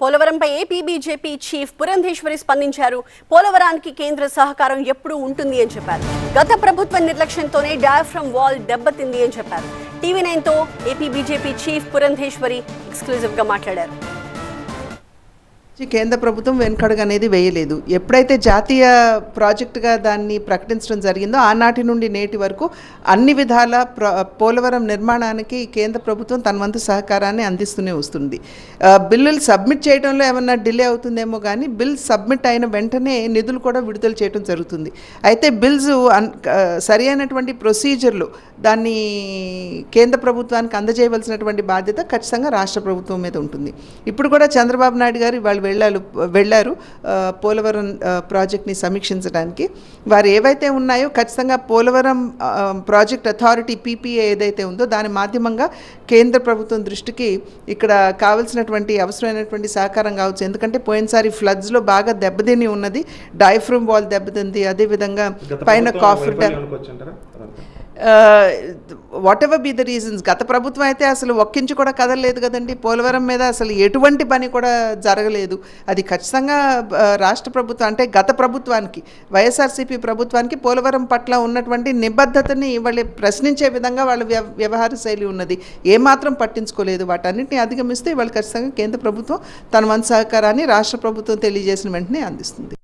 పోలవరంపై AP BJP chief Purandeswari స్పందించారు. పోలవరానికి కేంద్ర సహకారం ఎప్పుడూ ఉంటుంది అని చెప్పారు. గత ప్రభుత్వ నిర్లక్ష్యంతోనే డయాఫ్రమ్ వాల్ దెబ్బతింది అని చెప్పారు. టీవీ నైన్తో ఏపీ బీజేపీ చీఫ్ పురంధేశ్వరి ఎక్స్క్లూజివ్గా మాట్లాడారు. కేంద్ర ప్రభుత్వం వెనుకడుగు అనేది వేయలేదు. ఎప్పుడైతే జాతీయ ప్రాజెక్టుగా దాన్ని ప్రకటించడం జరిగిందో ఆనాటి నుండి నేటి వరకు అన్ని విధాల ప్ర పోలవరం నిర్మాణానికి కేంద్ర ప్రభుత్వం తన వంతు సహకారాన్ని అందిస్తూనే వస్తుంది. బిల్లులు సబ్మిట్ చేయడంలో ఏమన్నా డిలే అవుతుందేమో కానీ బిల్ సబ్మిట్ అయిన వెంటనే నిధులు కూడా విడుదల చేయడం జరుగుతుంది. అయితే బిల్స్ సరి అయినటువంటి ప్రొసీజర్లు దాన్ని కేంద్ర ప్రభుత్వానికి అందజేయవలసినటువంటి బాధ్యత ఖచ్చితంగా రాష్ట్ర ప్రభుత్వం మీద ఉంటుంది. ఇప్పుడు కూడా చంద్రబాబు నాయుడు గారు వాళ్ళు వెళ్ళారు వెళ్ళారు పోలవరం ప్రాజెక్ట్ని సమీక్షించడానికి. వారు ఏవైతే ఉన్నాయో ఖచ్చితంగా పోలవరం ప్రాజెక్ట్ అథారిటీ పీపీఏ ఏదైతే ఉందో దాని మాధ్యమంగా కేంద్ర ప్రభుత్వం దృష్టికి ఇక్కడ కావాల్సినటువంటి అవసరమైనటువంటి సహకారం కావచ్చు. ఎందుకంటే పోయినసారి ఫ్లడ్స్లో బాగా దెబ్బతిని ఉన్నది డైఫ్రూమ్ వాల్ దెబ్బతింది అదేవిధంగా పైన coffer dam whatever be the reasons గత ప్రభుత్వం అయితే అసలు ఒక్కించి కూడా కదలలేదు కదండి. పోలవరం మీద అసలు ఎటువంటి పని కూడా జరగలేదు. అది ఖచ్చితంగా రాష్ట్ర ప్రభుత్వం అంటే గత ప్రభుత్వానికి వైఎస్ఆర్సీపీ ప్రభుత్వానికి పోలవరం పట్ల ఉన్నటువంటి నిబద్ధతని వాళ్ళు ప్రశ్నించే విధంగా వాళ్ళ వ్యవహార శైలి ఉన్నది. ఏమాత్రం పట్టించుకోలేదు. వాటన్నిటిని అధిగమిస్తే వాళ్ళు ఖచ్చితంగా కేంద్ర ప్రభుత్వం తన వంతు సహకారాన్ని రాష్ట్ర ప్రభుత్వం తెలియజేసిన వెంటనే అందిస్తుంది.